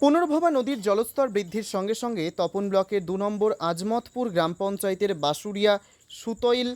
পুনর্ভবা নদীর জলস্তর বৃদ্ধির সঙ্গে সঙ্গে তপন ব্লকের দু নম্বর আজমতপুর গ্রাম পঞ্চায়েতের বাসুরিয়া, সুতইল,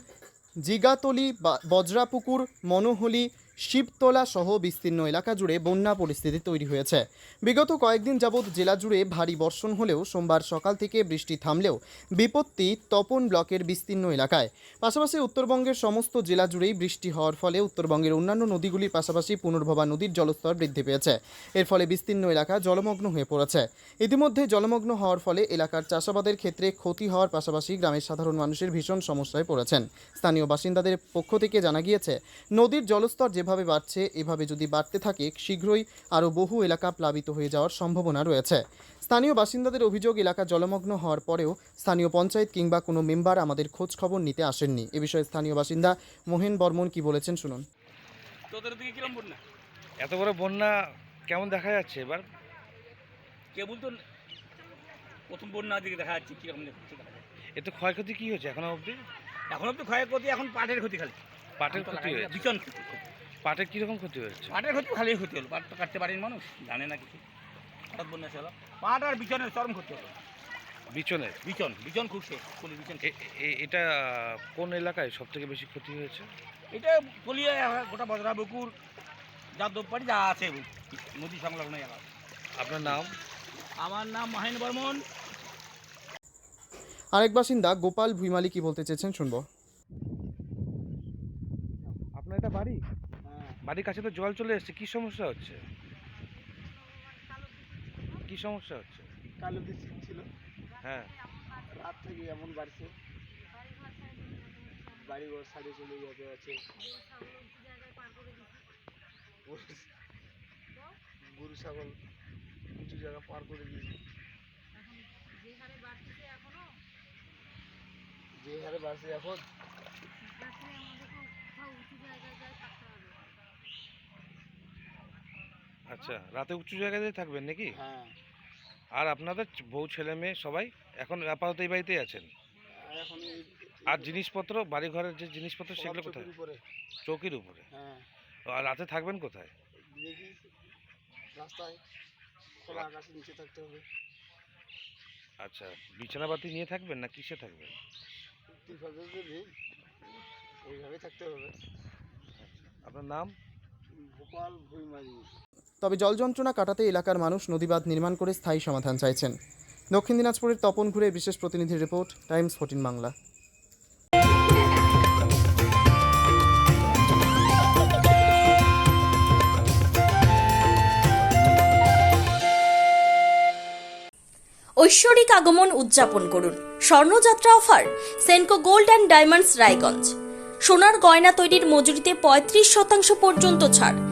জিগাতলি বজ্রাপুকুর, মনোহলি শিবতলা সহ বিস্তীর্ণ এলাকা জুড়ে বন্যা পরিস্থিতি তৈরি হয়েছে। বিগত কয়েকদিন যাবৎ জেলা জুড়ে ভারী বর্ষণ হলেও সোমবার সকাল থেকে বৃষ্টি থামলেও বিপত্তি তপন ব্লকের বিস্তীর্ণ এলাকায়। পাশাপাশি উত্তরবঙ্গের সমস্ত জেলা জুড়েই বৃষ্টি হওয়ার ফলে উত্তরবঙ্গের অন্যান্য নদীগুলির পাশাপাশি পুনর্ভবা নদীর জলস্তর বৃদ্ধি পেয়েছে। এর ফলে বিস্তীর্ণ এলাকা জলমগ্ন হয়ে পড়েছে। ইতিমধ্যে জলমগ্ন হওয়ার ফলে এলাকার চাষাবাদের ক্ষেত্রে ক্ষতি হওয়ার পাশাপাশি গ্রামের সাধারণ মানুষের ভীষণ সমস্যায় পড়েছেন। স্থানীয় বাসিন্দাদের পক্ষ থেকে জানা গিয়েছে, নদীর জলস্তর যেভাবে বাড়ছে এভাবে যদি বাড়তে থাকে শীঘ্রই আরও বহু এলাকা প্লাবিত হয়ে যাওয়ার সম্ভাবনা রয়েছে। স্থানীয় বাসিন্দাদের অভিযোগ এলাকা জলমগ্ন হওয়ার পরেও স্থানীয় পঞ্চায়েত কিংবা কোনো মেম্বার আমাদের খোঁজ খবর নিতে আসেননি। এ বিষয়ে স্থানীয় বাসিন্দা মোহেন বর্মন কি বলেছেন শুনুন। তোদের দিকে কিরম বন্যা? এত বড় বন্যা কেমন দেখা যাচ্ছে এবার? কেবল তো প্রথম বন্যা দিকে দেখা যাচ্ছে কীরকম এতে ক্ষয়ক্ষতি কি হয়েছে এখনও অবধি? এখন তো ক্ষয়ক্ষতি এখন পাটের ক্ষতি খালি। পাটের ক্ষতি হয়েছে। ভীষণ ক্ষতি। পাটের কীরকম ক্ষতি হয়েছে? পাটের ক্ষতি খালি ক্ষতি হলো পাট তো কাটতে পারেনি মানুষ জানে না কিছু। হঠাৎ বন্যা ছিল পাট আর বিচনের চরম ক্ষতি হলো। বিচনের? বিচন বিচন খুব শেষ কলি বিচন এটা কোন এলাকায় সব থেকে বেশি ক্ষতি হয়েছে? এটা কলিয়ে গোটা বজরা বুকুর যাদব পাড়ি যা আছে নদী সংলগ্ন এলাকা। আপনার নাম? আমার নাম মাহিন বর্মন। আরেক বাসিন্দা গোপাল ভুইমালি কি বলতে চেয়েছেন শুনব। আপনার এটা বাড়ি? বাড়ির কাছে তো জল চলে এসেছে কি সমস্যা হচ্ছে? কি সমস্যা হচ্ছে? কালো বৃষ্টি ছিল। হ্যাঁ। রাত থেকে এমন বাড়ছে। বাড়ি ঘর সাইডে চলে যেতে আছে। গরু- ছাগল কিছু জায়গা পার করে দিয়েছে। যে হারে বাড়ছে এখন আচ্ছা রাতে উঁচু জায়গাতে থাকবেন নাকি? হ্যাঁ। আর আপনাদের বউ ছেলে মেয়ে সবাই এখন আপাতত এই বাড়িতেই আছেন? আর এখন আর জিনিসপত্র বাড়ি ঘরের যে জিনিসপত্র সেগুলো কোথায়? চৌকির উপরে। হ্যাঁ। আর রাতে থাকবেন কোথায়? দেখি রাস্তায় খোলা আকাশের নিচে থাকতে হবে। আচ্ছা বিছানাপাতি নিয়ে থাকবেন না কিসে থাকবেন? এইভাবে থাকতে হবে। আপনার নাম? ভোপাল ভুইমারি। তবে জল যন্ত্রণা কাটাতে এলাকার মানুষ নদীবাঁধ নির্মাণ করে স্থায়ী সমাধান চাইছেন। দক্ষিণ দিনাজপুরের তপন ঘুরে বিশেষ প্রতিনিধির রিপোর্ট, টাইমস ফোর্টিন বাংলা। ঐশ্বরিক আগমন উদযাপন করুন। স্বর্ণযাত্রা offer, Senco gold and diamonds Raiganj. সোনার গয়না তৈরির মজুরিতে পঁয়ত্রিশ শতাংশ পর্যন্ত ছাড়।